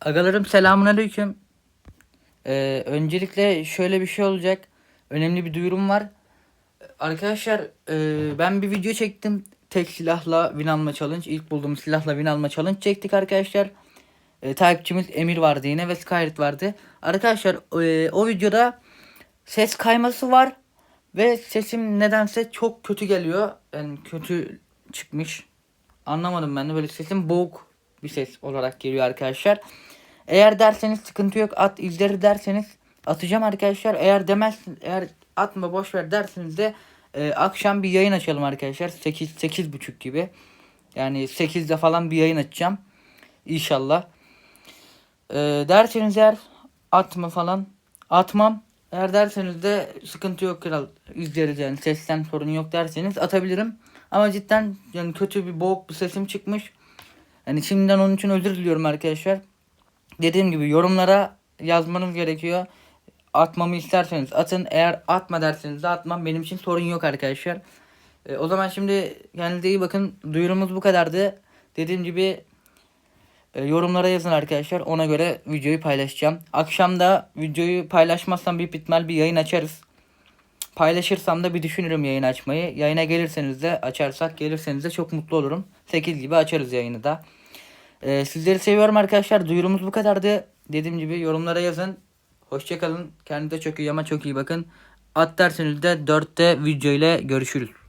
Agalarım selamun aleyküm. Ee, öncelikle şöyle bir şey olacak. Önemli bir duyurum var. Arkadaşlar e, ben bir video çektim. Tek silahla win alma challenge. İlk bulduğum silahla win alma challenge çektik arkadaşlar. E, takipçimiz Emir vardı yine ve Skyrit vardı. Arkadaşlar e, o videoda ses kayması var. Ve sesim nedense çok kötü geliyor. Yani kötü çıkmış. Anlamadım ben de böyle sesim boğuk bir ses olarak geliyor arkadaşlar. Eğer derseniz sıkıntı yok at izleri derseniz atacağım arkadaşlar. Eğer demezsin eğer atma boş ver derseniz de e, akşam bir yayın açalım arkadaşlar. 8 8 buçuk gibi. Yani 8'de falan bir yayın açacağım. İnşallah. E, derseniz eğer atma falan atmam. Eğer derseniz de sıkıntı yok kral izleriz yani sesten sorun yok derseniz atabilirim. Ama cidden yani kötü bir boğuk bir sesim çıkmış. Yani şimdiden onun için özür diliyorum arkadaşlar. Dediğim gibi yorumlara yazmanız gerekiyor. Atmamı isterseniz atın. Eğer atma derseniz de atmam. Benim için sorun yok arkadaşlar. E, o zaman şimdi kendinize iyi bakın. Duyurumuz bu kadardı. Dediğim gibi e, yorumlara yazın arkadaşlar. Ona göre videoyu paylaşacağım. Akşam da videoyu paylaşmazsam büyük ihtimal bir yayın açarız. Paylaşırsam da bir düşünürüm yayın açmayı. Yayına gelirseniz de açarsak gelirseniz de çok mutlu olurum. 8 gibi açarız yayını da. Ee, sizleri seviyorum arkadaşlar. Duyurumuz bu kadardı. Dediğim gibi yorumlara yazın. Hoşçakalın. Kendinize çok iyi ama çok iyi bakın. At derseniz de 4'te video ile görüşürüz.